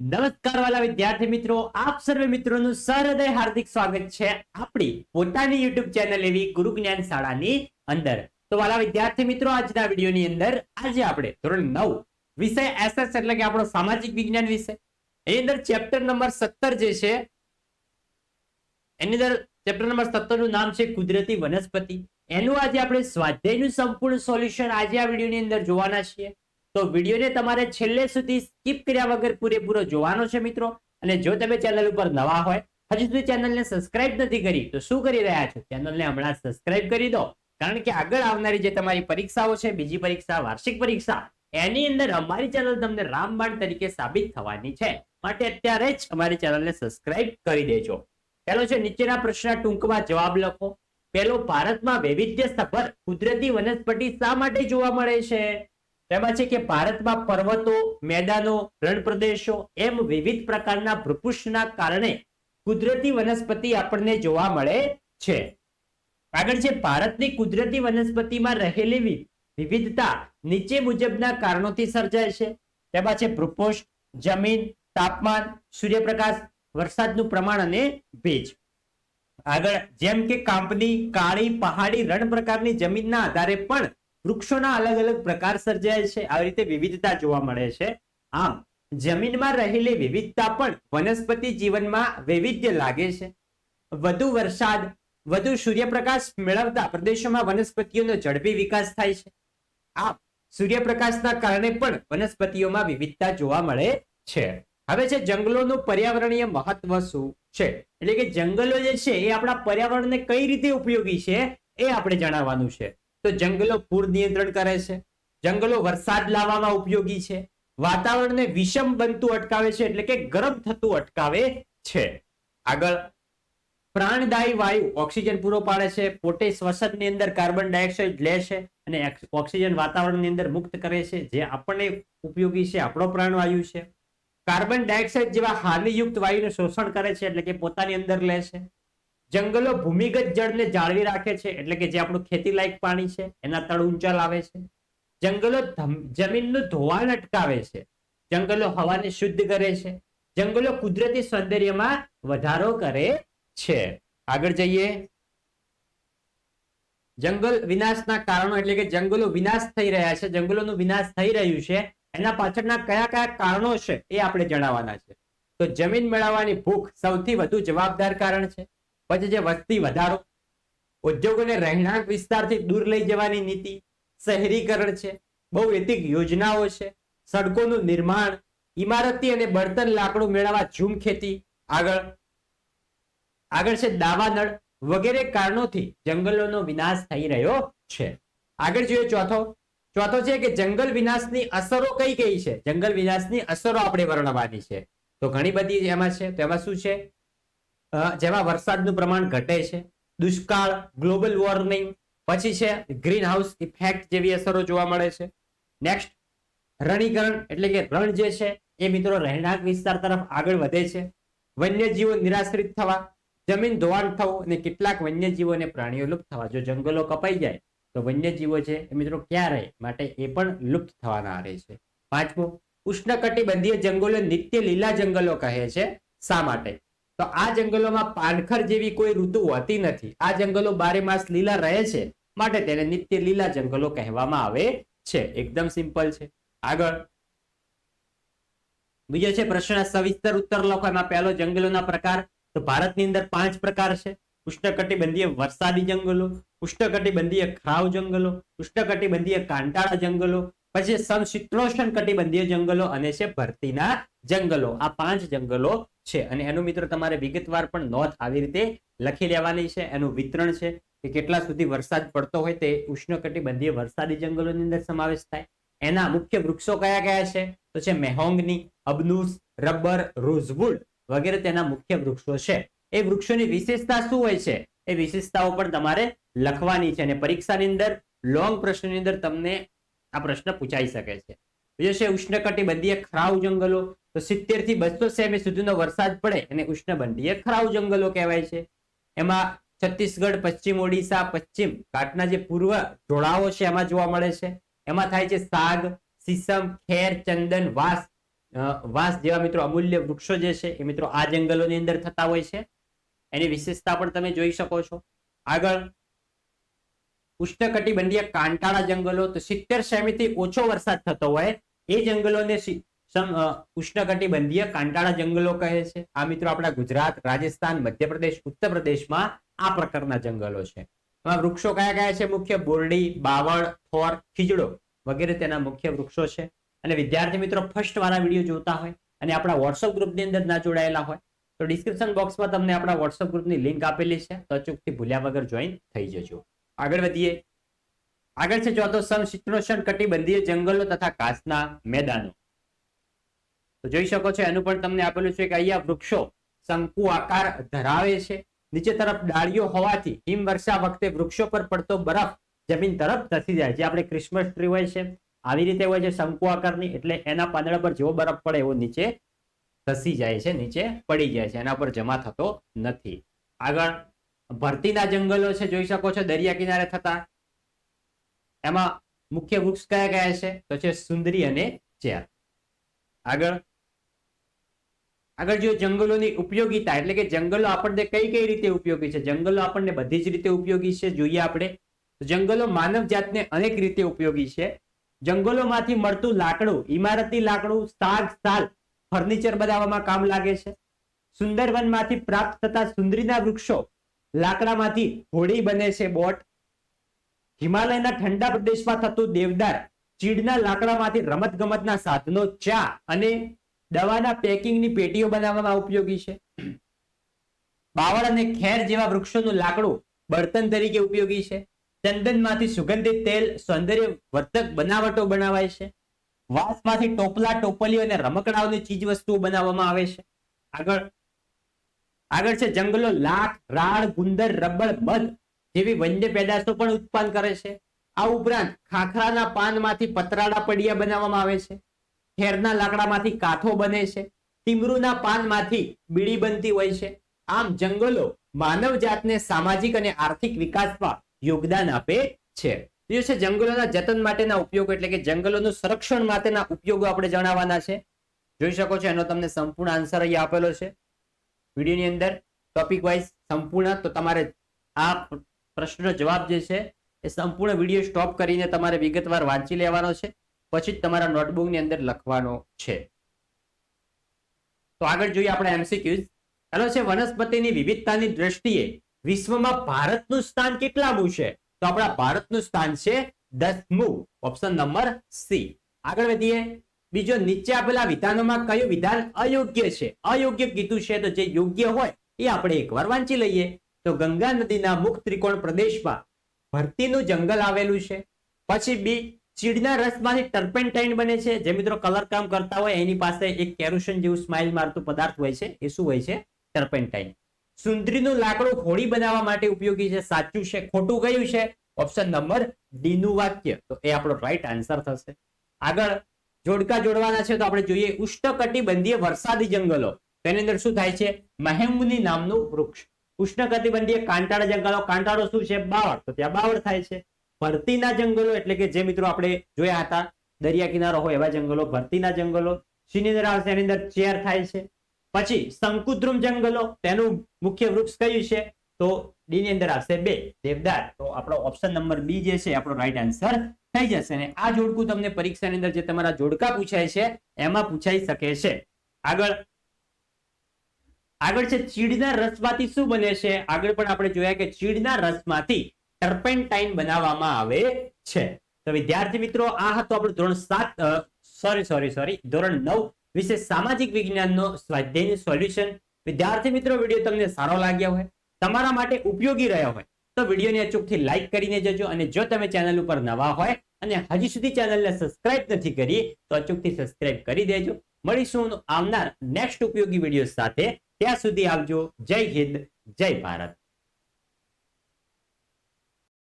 નમસ્કાર વાલા વિદ્યાર્થી મિત્રો, આપ સર્વે મિત્રોનું સહૃદય હાર્દિક સ્વાગત છે આપણી પોતાની યુટ્યુબ ચેનલ એવી ગુરુ જ્ઞાન શાળાની અંદર. તો વાલા વિદ્યાર્થી મિત્રો, આજના વિડીયોની અંદર આજે આપણે ધોરણ નવ વિષય એસએસ એટલે કે આપણો સામાજિક વિજ્ઞાન વિષય. એની અંદર ચેપ્ટર નંબર સત્તર જે છે, એની અંદર ચેપ્ટર નંબર સત્તરનું નામ છે કુદરતી વનસ્પતિ. એનું આજે આપણે સ્વાધ્યાયનું સંપૂર્ણ સોલ્યુશન આજે આ વિડીયોની અંદર જોવાના છીએ. તો વિડીયોને તમારે છેલ્લે સુધી સ્કીપ કર્યા વગર પૂરેપૂરો જોવાનો છે મિત્રો. અને જો તમે ચેનલ ઉપર નવા હોય, હજુ સુધી ચેનલને સબસ્ક્રાઇબ નથી કરી, તો શું કરી રહ્યા છો? ચેનલને હમણાં સબસ્ક્રાઇબ કરી દો. કારણ કે આગળ આવનારી જે તમારી પરીક્ષાઓ છે, બીજી પરીક્ષા, વાર્ષિક પરીક્ષા, એની અંદર અમારી ચેનલ તમને રામબાણ તરીકે સાબિત થવાની છે. માટે અત્યારે જ અમારી ચેનલને સબસ્ક્રાઇબ કરી દેજો. પહેલો છે, નીચેના પ્રશ્ન ટૂંકમાં જવાબ લખો. પેલો, ભારતમાં વૈવિધ્ય સભર કુદરતી વનસ્પતિ શા માટે જોવા મળે છે? તેમાં છે કે ભારતમાં પર્વતો, મેદાનો રણ પ્રદેશો એમ વિવિધ પ્રકારના ભૃપુષના કારણે કુદરતી વનસ્પતિ આપણને જોવા મળે છે. આગળ છે, ભારતની કુદરતી વનસ્પતિમાં રહેલી વિવિધતા નીચે મુજબના કારણોથી સર્જાય છે. તેમાં છે ભૂપૃષ્ઠ જમીન, તાપમાન, સૂર્યપ્રકાશ, વરસાદનું પ્રમાણ અને ભેજ. આગળ, જેમ કે કાંપની, કાળી, પહાડી, રણ પ્રકારની જમીનના આધારે પણ વૃક્ષોના અલગ અલગ પ્રકાર સર્જાય છે. આવી રીતે વિવિધતા જોવા મળે છે. આમ, જમીનમાં રહેલી વિવિધતા પણ વનસ્પતિ જીવનમાં વૈવિધ્ય લાગે છે. વધુ વરસાદ, વધુ સૂર્યપ્રકાશ મેળવતા પ્રદેશોમાં વનસ્પતિઓનો ઝડપી વિકાસ થાય છે. આમ, સૂર્યપ્રકાશના કારણે પણ વનસ્પતિઓમાં વિવિધતા જોવા મળે છે. હવે છે, જંગલોનું પર્યાવરણીય મહત્વ શું છે? એટલે કે જંગલો જે છે, એ આપણા પર્યાવરણને કઈ રીતે ઉપયોગી છે, એ આપણે જણાવવાનું છે. તો જંગલો પૂર નિયંત્રણ કરે છે. જંગલો વરસાદ લાવવામાં ઉપયોગી છે. વાતાવરણને વિષમ બનતું અટકાવે છે એટલે કે ગરમ થતું અટકાવે છે. આગળ, પ્રાણદાયી વાયુ ઓક્સિજન પૂરો પાડે છે. પોતે શ્વસનની અંદર કાર્બન ડાયોક્સાઇડ લે છે અને ઓક્સિજન વાતાવરણની અંદર મુક્ત કરે છે, જે આપણને ઉપયોગી છે, આપણો પ્રાણવાયુ છે. કાર્બન ડાયોક્સાઇડ જેવા હાનિયુક્ત વાયુનું શોષણ કરે છે એટલે કે પોતાની અંદર લે છે. જંગલો ભૂમિગત જળને જાળવી રાખે છે, એટલે કે જે આપણું ખેતી લાયક પાણી છે, એના તળ ઊંચા લાવે છે. જંગલો જમીનનું ધોવાણ અટકાવે છે. જંગલો હવાને શુદ્ધ કરે છે. જંગલો કુદરતી સૌંદર્યમાં વધારો કરે છે. આગળ જઈએ. જંગલ વિનાશના કારણો એટલે કે જંગલો વિનાશ થઈ રહ્યા છે, જંગલોનું વિનાશ થઈ રહ્યું છે, એના પાછળના કયા કયા કારણો છે એ આપણે જણાવવાના છે. તો જમીન મેળવવાની ભૂખ સૌથી વધુ જવાબદાર કારણ છે. પછી છે વસ્તી વધારો, ઉદ્યોગોને રહેણાંક વિસ્તારથી દૂર લઈ જવાની નીતિ, શહેરીકરણ છે બહુવિધિક યોજનાઓ છે, સડકોનું નિર્માણ, ઇમારતી અને બળતણ લાકડું મેળવવા ઝૂમ ખેતી, આગળ આગળ છે દાવાનળ વગેરે કારણોથી જંગલોનો વિનાશ થઈ રહ્યો છે. આગળ જોઈએ ચોથો ચોથો છે કે જંગલ વિનાશની અસરો કઈ કઈ છે? જંગલ વિનાશની અસરો આપણે વર્ણવવાની છે. તો ઘણી બધી એમાં છે, તો એમાં શું છે? જેમાં વરસાદનું પ્રમાણ ઘટે છે, દુષ્કાળ, ગ્લોબલ વોર્મિંગ, પછી છે ગ્રીન હાઉસ ઇફેક્ટ જેવી અસરો જોવા મળે છે. નેક્સ્ટ, રણીકરણ એટલે કે રણ જે છે, એ મિત્રો રહેણાંક વિસ્તાર તરફ આગળ વધે છે. વન્યજીવો નિરાશ્રિત થવા, જમીન ધોવાણ થવું અને કેટલાક વન્યજીવો અને પ્રાણીઓ લુપ્ત થવા. જો જંગલો કપાઈ જાય, તો વન્યજીવો છે એ મિત્રો ક્યાં રહે? માટે એ પણ લુપ્ત થવાના રહે છે. પાંચમું, ઉષ્ણકટિબંધીય જંગલો નિત્ય લીલા જંગલો કહે છે. શા માટે? તો આ જંગલોમાં પાનખર જેવી કોઈ ઋતુ હોતી નથી. આ જંગલો બારે માસ લીલા રહે છે માટે તેને નિત્ય લીલા જંગલો કહેવામાં આવે છે. એકદમ સિમ્પલ છે. આગળ. બીજો છે પ્રશ્ન સવિસ્તર ઉત્તર લખો. એમાં પહેલો જંગલોના પ્રકાર. તો ભારતની અંદર પાંચ પ્રકાર છે. ઉષ્ણકટિબંધીય વરસાદી જંગલો, ઉષ્ણકટિબંધીય ખાવ જંગલો, ઉષ્ણકટિબંધીય કાંટાળા જંગલો પછી સમશીતોષ્ણ કટિબંધીય જંગલો અને છે ભરતીના જંગલો. આ પાંચ જંગલો છે અને એનું મિત્રો તમારે વિગતવાર પણ નોંધ આવી રીતે લખી લેવાની છે. એનું વિતરણ છે કે કેટલા સુધી વરસાદ પડતો હોય તે ઉષ્ણકટિબંધીય વરસાદી જંગલોની અંદર સમાવેશ થાય. એના મુખ્ય વૃક્ષો કયા કયા છે? તો છે મેહોંગની, અબનુસ, રબર, રોઝવુડ વગેરે તેના મુખ્ય વૃક્ષો છે. એ વૃક્ષોની વિશેષતા શું હોય છે? એ વિશેષતાઓ પણ તમારે લખવાની છે અને પરીક્ષાની અંદર, લોંગ પ્રશ્નની અંદર તમને આ પ્રશ્ન પૂછાઈ શકે છે. બીજો છે ઉષ્ણકટિબંધીય ખરાવ જંગલો. તો સિત્તેરથી બસો સેમી સુધીનો વરસાદ પડે એને ઉષ્ણબંધીય ખરાવ જંગલો કહેવાય છે. એમાં છત્તીસગઢ, પશ્ચિમ ઓડિશા, પશ્ચિમ ઘાટના જે પૂર્વ ઢોળાવો છે એમાં જોવા મળે છે. એમાં થાય છે સાગ, સીસમ, ખેર, ચંદન, વાસ વાંસ જેવા મિત્રો અમૂલ્ય વૃક્ષો જે છે એ મિત્રો આ જંગલોની અંદર થતા હોય છે. એની વિશેષતા પણ તમે જોઈ શકો છો. આગળ ઉષ્ણકટિબંધીય કાંટાળા જંગલો તો સિત્તેર સેમીથી ઓછો વરસાદ થતો હોય, એ જંગલોને ઉષ્ણકટિબંધીય કાંટાળા જંગલો કહે છે. આ મિત્રો આપણા ગુજરાત, રાજસ્થાન, મધ્યપ્રદેશ ઉત્તર પ્રદેશમાં આ પ્રકારના જંગલો છે. એમાં વૃક્ષો કયા કયા છે? મુખ્ય બોરડી, બાવળ થોર ખીજડો વગેરે તેના મુખ્ય વૃક્ષો છે. અને વિદ્યાર્થી મિત્રો ફર્સ્ટ વાળા વીડિયો જોતા હોય અને આપણા વોટ્સઅપ ગ્રુપની અંદર ના જોડાયેલા હોય, તો ડિસ્ક્રિપ્શન બોક્સમાં તમને આપણા વોટ્સઅપ ગ્રુપની લિંક આપેલી છે. તો અચૂકથી ભૂલ્યા વગર જોઈન થઈ જજો. આગળ વધીએ આગળ છે ચોથો સમશીતોષ્ણ કટિબંધીય જંગલો તથા ઘાસના મેદાનો. તો જોઈ શકો છો એનું પણ તમને આપેલું છે કે અહીંયા વૃક્ષો શંકુ આકાર ધરાવે છે. નીચે તરફ ડાળીઓ હોવાથી હિમવર્ષા વખતે વૃક્ષો પર પડતો બરફ જમીન તરફ ધસી જાય. જે આપણે ક્રિસમસ ટ્રી હોય છે, આવી રીતે હોય છે શંકુ આકારની, એટલે એના પાંદડા પર જેવો બરફ પડે એવો નીચે ધસી જાય છે, નીચે પડી જાય છે. એના પર જમા થતો નથી. આગળ ભરતીના જંગલો છે, જોઈ શકો છો, દરિયા કિનારે થતા. એમાં મુખ્ય વૃક્ષ કયા કયા છે? તો છે સુંદરી અને ચેર. આગળ. આગળ જો જંગલોની ઉપયોગીતા, એટલે કે જંગલો આપણને કઈ કઈ રીતે ઉપયોગી છે? જંગલો આપણને બધી જ રીતે ઉપયોગી છે, જોઈએ આપણે. જંગલો માનવ જાતને અનેક રીતે ઉપયોગી છે. જંગલોમાંથી મળતું લાકડું ઇમારતી લાકડું શાક સાલ, ફર્નિચર બનાવવામાં કામ લાગે છે. સુંદરવનમાંથી પ્રાપ્ત થતા સુંદરીના વૃક્ષો લાકડામાંથી હોડી બને છે બોટ. હિમાલયના ઠંડા પ્રદેશમાં થતું દેવદાર ચીડના લાકડામાંથી રમત ગમતના સાધનો, ચા અને દવાના પેકિંગની પેટીઓ બનાવવામાં ઉપયોગી છે. બાવળ અને ખેર જેવા વૃક્ષોનું લાકડું બળતણ તરીકે ઉપયોગી છે. ચંદનમાંથી સુગંધિત તેલ સૌંદર્ય વર્ધક બનાવટો બનાવાય છે. વાંસમાંથી ટોપલા, ટોપલીઓ અને રમકડાઓની ચીજ વસ્તુઓ બનાવવામાં આવે છે. આગળ આગળ છે જંગલો, લાખ, રાળ, ગુંદર રબર મધ જેવી વન્ય પેદાશો પણ ઉત્પન્ન કરે છે. આ ઉપરાંત ખાખરાના પાનમાંથી પતરાળા પડિયા બનાવવામાં આવે છે. ખેરના લાકડામાંથી કાથો બને છે. ટીમરૂના પાનમાંથી બીડી બનતી હોય છે. આમ જંગલો માનવ જાતને સામાજિક અને આર્થિક વિકાસમાં યોગદાન આપે છે. બીજું છે, જંગલોના જતન માટેના ઉપયોગો એટલે કે જંગલોનું સંરક્ષણ માટેના ઉપયોગો આપણે જણાવવાના છે. જોઈ શકો છો, એનો તમને સંપૂર્ણ આન્સર અહીંયા આપેલો છે. વિડીયોની અંદર ટોપિક વાઇઝ સંપૂર્ણ, તો તમારે આ પ્રશ્નનો જવાબ જે છે એ સંપૂર્ણ વીડિયો સ્ટોપ કરીને તમારે વિગતવાર વાંચી લેવાનો છે. પછી જ તમારા નોટબુકની અંદર લખવાનો છે. તો આગળ જોઈએ આપણે એમસીક્યુઝ ચાલો છે, વનસ્પતિની વિવિધતાની દ્રષ્ટિએ વિશ્વમાં ભારતનું સ્થાન કેટલામું છે? તો આપણા ભારતનું સ્થાન છે દસમું ઓપ્શન નંબર સી આગળ વધીએ. બીજો નીચે આપેલા વિધાનોમાં કયું વિધાન અયોગ્ય છે? અયોગ્ય કીધું છે તો જે યોગ્ય હોય એ આપણે એકવાર વાંચી લઈએ. તો ગંગા નદીના મુખ ત્રિકોણ પ્રદેશમાં ભરતીનું જંગલ આવેલું છે. પછી બી ચીડના રસમાંથી ટર્પેન્ટાઇન બને છે. જે મિત્રો કલર કામ કરતા હોય એની પાસે એક કેરોસન જેવું સ્માઇલ મારતું પદાર્થ હોય છે. એ શું હોય છે? ટર્પેન્ટાઇન સુંદરીનું લાકડું હોળી બનાવવા માટે ઉપયોગી છે. સાચું છે, ખોટું કયું છે? ઓપ્શન નંબર ડી નું વાક્ય. તો એ આપણો રાઈટ આન્સર થશે. આગળ જોડકા જોડવાના છે, તો આપણે જોઈએ ઉષ્ણકટિબંધીય વરસાદી જંગલો. તેની અંદર શું થાય છે? મહેમુની નામનું વૃક્ષ. ઉષ્ણકટિબંધીય કાંટાળા જંગલો. કાંટાળો શું છે? બાવળ. તો ત્યાં બાવળ થાય છે. ભરતીના જંગલો એટલે કે જે મિત્રો આપણે જોયા હતા, દરિયા કિનારો હોય એવા જંગલો, ભરતીના જંગલો, શીની આવશે એની અંદર ચેર થાય છે. પછી શંકુદ્રુમ જંગલો, તેનું મુખ્ય વૃક્ષ કયું છે? તો ડી ની અંદર આવશે બે. દેવદાર. તો આપણો ઓપ્શન નંબર બી જે છે, આપણો રાઈટ આન્સર થઈ જશે ને આ જોડકું તમને પરીક્ષાની અંદર જે તમારા જોડકા પૂછાય છે, એમાં પૂછાઈ શકે છે. આગળ. આગળ છે ચીડના રસમાંથી શું બને છે? આગળ પણ આપણે જોયા કે ચીડના રસમાંથી ટર્પેન્ટાઇન બનાવવામાં આવે છે. તો વિદ્યાર્થી મિત્રો, આ હતો આપણું ધોરણ સાત સોરી સોરી સોરી ધોરણ નવ વિશે સામાજિક વિજ્ઞાનનો સ્વાધ્યાયનું સોલ્યુશન વિદ્યાર્થી મિત્રો, વીડિયો તમને સારો લાગ્યો હોય, તમારા માટે ઉપયોગી રહ્યો હોય તો વિડીયોને અચૂકથી લાઇક કરીને જજો અને જો તમે ચેનલ ઉપર નવા હોય અને હજી સુધી ચેનલને સબસ્ક્રાઇબ નથી કરી, તો અચૂકથી સબસ્ક્રાઇબ કરી દેજો. મળીશું આવનાર નેક્સ્ટ ઉપયોગી વીડિયો સાથે. ત્યાં સુધી આવજો. જય હિન્દ, જય ભારત.